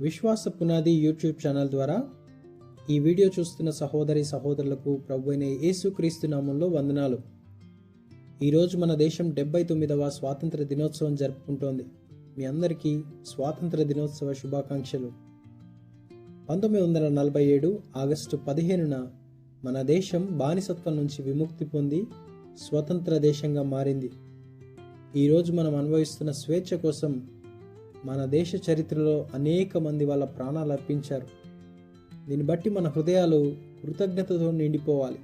విశ్వాస పునాది YouTube channel ద్వారా ఈ వీడియో చూస్తున్న సహోదరి సహోదరులకు ప్రభు అయిన యేసుక్రీస్తు నామంలో వందనాలు. ఈరోజు మన దేశం డెబ్బై తొమ్మిదవ స్వాతంత్ర దినోత్సవం జరుపుకుంటోంది. మీ అందరికీ స్వాతంత్ర దినోత్సవ శుభాకాంక్షలు. పంతొమ్మిది వందల నలభై ఏడు ఆగస్టు పదిహేనున మన దేశం బానిసత్వం నుంచి విముక్తి పొంది స్వతంత్ర దేశంగా మారింది. ఈరోజు మనం అనుభవిస్తున్న స్వేచ్ఛ కోసం మన దేశ చరిత్రలో అనేక మంది వాళ్ళ ప్రాణాలు అర్పించారు. దీన్ని బట్టి మన హృదయాలు కృతజ్ఞతతో నిండిపోవాలి.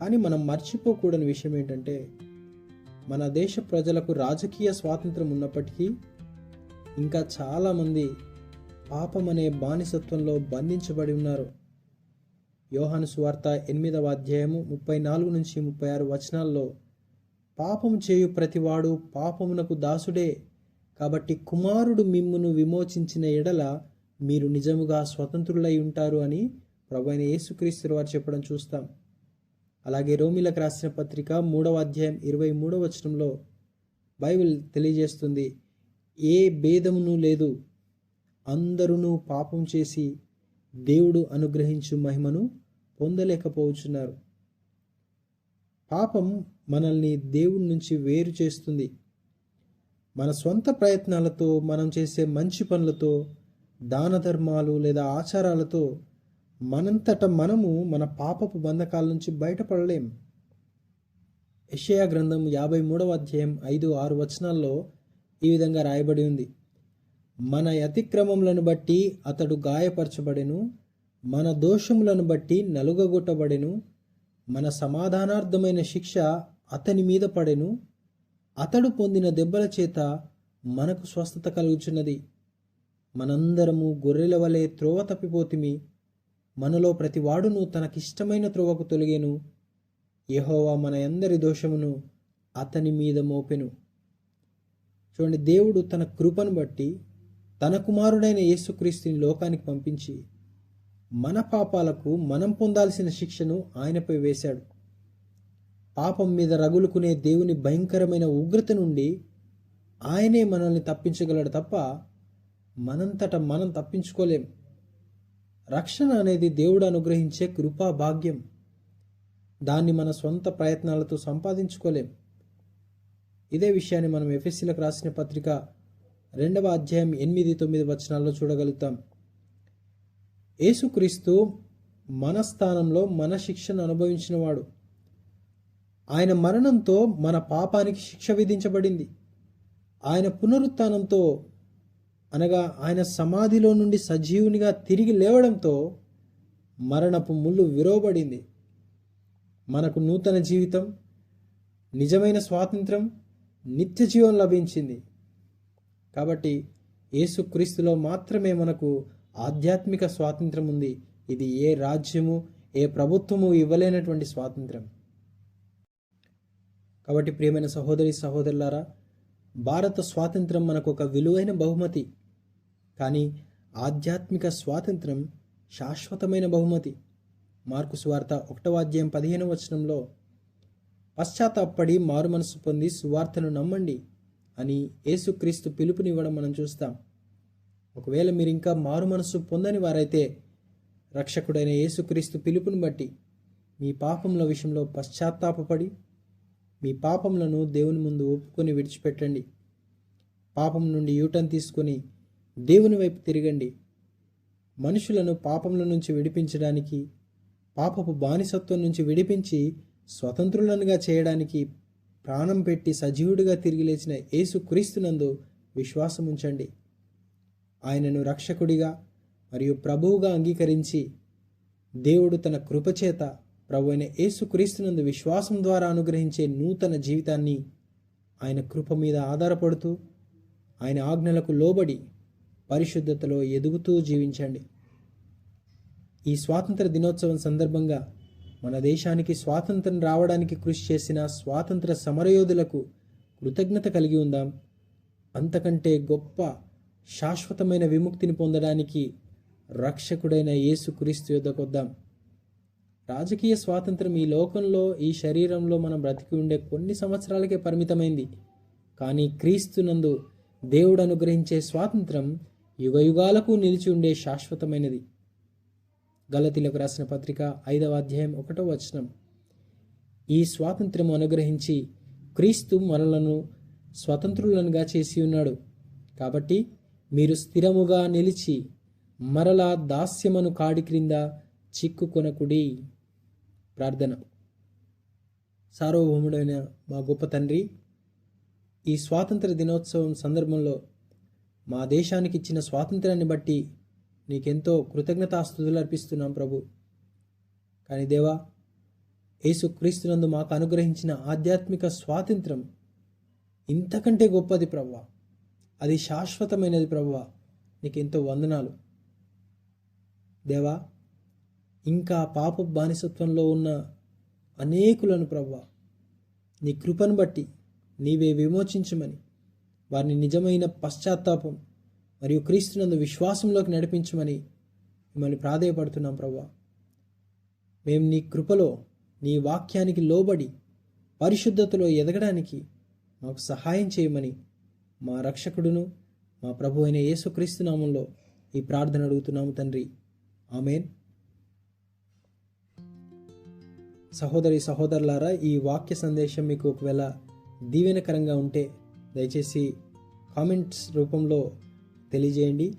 కానీ మనం మర్చిపోకూడని విషయం ఏంటంటే మన దేశ ప్రజలకు రాజకీయ స్వాతంత్రం ఉన్నప్పటికీ ఇంకా చాలామంది పాపం అనే బానిసత్వంలో బంధించబడి ఉన్నారు. యోహాను సువార్త ఎనిమిదవ అధ్యాయము ముప్పై నాలుగు నుంచి ముప్పై ఆరు వచనాల్లో పాపము చేయు ప్రతివాడు పాపమునకు దాసుడే కాబట్టి కుమారుడు మిమ్మును విమోచించిన ఎడల మీరు నిజముగా స్వతంత్రులై ఉంటారు అని ప్రభు యేసుక్రీస్తు వారు చెప్పడం చూస్తాం. అలాగే రోమిలకు రాసిన పత్రిక మూడవ అధ్యాయం ఇరవై మూడవ వచనంలో బైబిల్ తెలియజేస్తుంది ఏ భేదమును లేదు. అందరూ పాపం చేసి దేవుడు అనుగ్రహించు మహిమను పొందలేకపోవచ్చున్నారు. పాపం మనల్ని దేవుడి నుంచి వేరు చేస్తుంది. మన సొంత ప్రయత్నాలతో మనం చేసే మంచి పనులతో దాన ధర్మాలు లేదా ఆచారాలతో మనంతట మనము మన పాపపు బంధకాల నుంచి బయటపడలేం. యషయా గ్రంథం యాభై మూడవ అధ్యాయం ఐదు ఆరు వచనాల్లో ఈ విధంగా రాయబడి ఉంది. మన అతిక్రమములను బట్టి అతడు గాయపరచబడెను మన దోషములను బట్టి నలుగగొట్టబడెను మన సమాధానార్థమైన శిక్ష అతని మీద పడెను అతడు పొందిన దెబ్బల చేత మనకు స్వస్థత కలుగుచున్నది. మనందరము గొర్రెల వలె త్రోవ తప్పిపోతిమి. మనలో ప్రతివాడును తనకిష్టమైన త్రోవకు తొలగేను. యహోవా మన అందరి దోషమును అతని మీద మోపెను. చూడండి దేవుడు తన కృపను బట్టి తన కుమారుడైన యేసుక్రీస్తుని లోకానికి పంపించి మన పాపాలకు మనం పొందాల్సిన శిక్షను ఆయనపై వేశాడు. పాపం మీద రగులుకునే దేవుని భయంకరమైన ఉగ్రత నుండి ఆయనే మనల్ని తప్పించగలడు తప్ప మనంతట మనం తప్పించుకోలేం. రక్షణ అనేది దేవుడు అనుగ్రహించే కృపా భాగ్యం. దాన్ని మన సొంత ప్రయత్నాలతో సంపాదించుకోలేం. ఇదే విషయాన్ని మనం ఎఫ్ఎస్సీలకు రాసిన పత్రిక రెండవ అధ్యాయం ఎనిమిది తొమ్మిది వచనాల్లో చూడగలుగుతాం. యేసుక్రీస్తు మన స్థానంలో మన శిక్షను అనుభవించినవాడు. ఆయన మరణంతో మన పాపానికి శిక్ష విధించబడింది. ఆయన పునరుత్థానంతో అనగా ఆయన సమాధిలో నుండి సజీవునిగా తిరిగి లేవడంతో మరణపు ముళ్ళు విరవబడింది. మనకు నూతన జీవితం నిజమైన స్వాతంత్రం నిత్య జీవం లభించింది. కాబట్టి యేసుక్రీస్తులో మాత్రమే మనకు ఆధ్యాత్మిక స్వాతంత్రం ఉంది. ఇది ఏ రాజ్యము ఏ ప్రభుత్వము ఇవ్వలేనటువంటి స్వాతంత్రం. కాబట్టి ప్రియమైన సహోదరి సహోదరులారా భారత స్వాతంత్రం మనకు ఒక విలువైన బహుమతి. కానీ ఆధ్యాత్మిక స్వాతంత్రం శాశ్వతమైన బహుమతి. మార్కు సువార్త ఒకటవ అధ్యాయం పదిహేను వచనంలో పశ్చాత్తాపడి మారు మనసు పొంది సువార్తను నమ్మండి అని యేసుక్రీస్తు పిలుపునివ్వడం మనం చూస్తాం. ఒకవేళ మీరు ఇంకా మారు మనసు పొందని వారైతే రక్షకుడైన యేసుక్రీస్తు పిలుపుని బట్టి మీ పాపముల విషయంలో పశ్చాత్తాపపడి మీ పాపములను దేవుని ముందు ఒప్పుకొని విడిచిపెట్టండి. పాపం నుండి యూటర్న్ తీసుకొని దేవుని వైపు తిరగండి. మనుషులను పాపముల నుంచి విడిపించడానికి పాపపు బానిసత్వం నుంచి విడిపించి స్వతంత్రులనుగా చేయడానికి ప్రాణం పెట్టి సజీవుడిగా తిరిగి లేచిన యేసు క్రీస్తునందు విశ్వాసం ఉంచండి. ఆయనను రక్షకుడిగా మరియు ప్రభువుగా అంగీకరించి దేవుడు తన కృపచేత ప్రభు అయిన యేసుక్రీస్తునందు విశ్వాసం ద్వారా అనుగ్రహించే నూతన జీవితాన్ని ఆయన కృప మీద ఆధారపడుతూ ఆయన ఆజ్ఞలకు లోబడి పరిశుద్ధతలో ఎదుగుతూ జీవించండి. ఈ స్వాతంత్ర దినోత్సవం సందర్భంగా మన దేశానికి స్వాతంత్రం రావడానికి కృషి చేసిన స్వాతంత్ర సమరయోధులకు కృతజ్ఞత కలిగి ఉందాం. అంతకంటే గొప్ప శాశ్వతమైన విముక్తిని పొందడానికి రక్షకుడైన యేసుక్రీస్తు యొద్దకొద్దాం. రాజకీయ స్వాతంత్రం ఈ లోకంలో ఈ శరీరంలో మనం బ్రతికి ఉండే కొన్ని సంవత్సరాలకే పరిమితమైంది. కానీ క్రీస్తునందు దేవుడు అనుగ్రహించే స్వాతంత్రం యుగయుగాలకు నిలిచి ఉండే శాశ్వతమైనది. గలతీలకు రాసిన పత్రిక ఐదవ అధ్యాయం ఒకటో వచనం. ఈ స్వాతంత్ర్యము అనుగ్రహించి క్రీస్తు మనలను స్వతంత్రులనుగా చేసి ఉన్నాడు. కాబట్టి మీరు స్థిరముగా నిలిచి మరలా దాస్యమను కాడి క్రింద చిక్కుకొనకుడి. ప్రార్థన. సార్వభౌముడైన మా గొప్ప తండ్రి ఈ స్వాతంత్ర దినోత్సవం సందర్భంలో మా దేశానికి ఇచ్చిన స్వాతంత్రాన్ని బట్టి నీకెంతో కృతజ్ఞతాస్తుతులు అర్పిస్తున్నాం ప్రభు. కానీ దేవా యేసు క్రీస్తునందు మాకు అనుగ్రహించిన ఆధ్యాత్మిక స్వాతంత్రం ఇంతకంటే గొప్పది ప్రవ్వ. అది శాశ్వతమైనది ప్రవ్వ. నీకెంతో వందనాలు. దేవా ఇంకా పాప బానిసత్వంలో ఉన్న అనేకులను ప్రభా నీ కృపను బట్టి నీవే విమోచించమని వారిని నిజమైన పశ్చాత్తాపం మరియు క్రీస్తునందు విశ్వాసంలోకి నడిపించమని మిమ్మల్ని ప్రాధేయపడుతున్నాం ప్రవ్వా. మేము నీ కృపలో నీ వాక్యానికి లోబడి పరిశుద్ధతలో ఎదగడానికి మాకు సహాయం చేయమని మా రక్షకుడును మా ప్రభు అయిన యేసుక్రీస్తు నామంలో ఈ ప్రార్థన అడుగుతున్నాము తండ్రి. ఆమెన్. సహోదరి సహోదరులారా ఈ వాక్య సందేశం మీకు ఒకవేళ దీవెనకరంగా ఉంటే దయచేసి కామెంట్స్ రూపంలో తెలియజేయండి.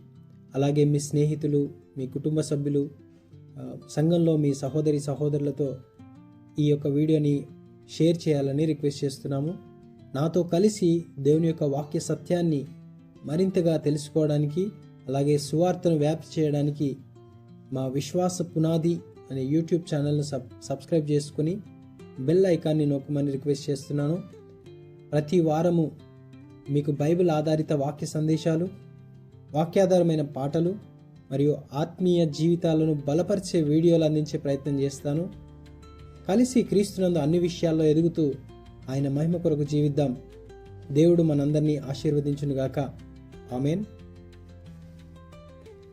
అలాగే మీ స్నేహితులు మీ కుటుంబ సభ్యులు సంఘంలో మీ సహోదరి సహోదరులతో ఈ యొక్క వీడియోని షేర్ చేయాలని రిక్వెస్ట్ చేస్తున్నాము. నాతో కలిసి దేవుని యొక్క వాక్య సత్యాన్ని మరింతగా తెలుసుకోవడానికి అలాగే సువార్తను వ్యాప్తి చేయడానికి మా విశ్వాస పునాది అనే యూట్యూబ్ ఛానల్ను సబ్ సబ్స్క్రైబ్ చేసుకుని బెల్ ఐకాన్ని నొక్కమని రిక్వెస్ట్ చేస్తున్నాను. ప్రతి వారము మీకు బైబిల్ ఆధారిత వాక్య సందేశాలు వాక్యాధారమైన పాటలు మరియు ఆత్మీయ జీవితాలను బలపరిచే వీడియోలు అందించే ప్రయత్నం చేస్తాను. కలిసి క్రీస్తునందు అన్ని విషయాల్లో ఎదుగుతూ ఆయన మహిమ కొరకు జీవిద్దాం. దేవుడు మనందరినీ ఆశీర్వదించునుగాక. ఆమెన్.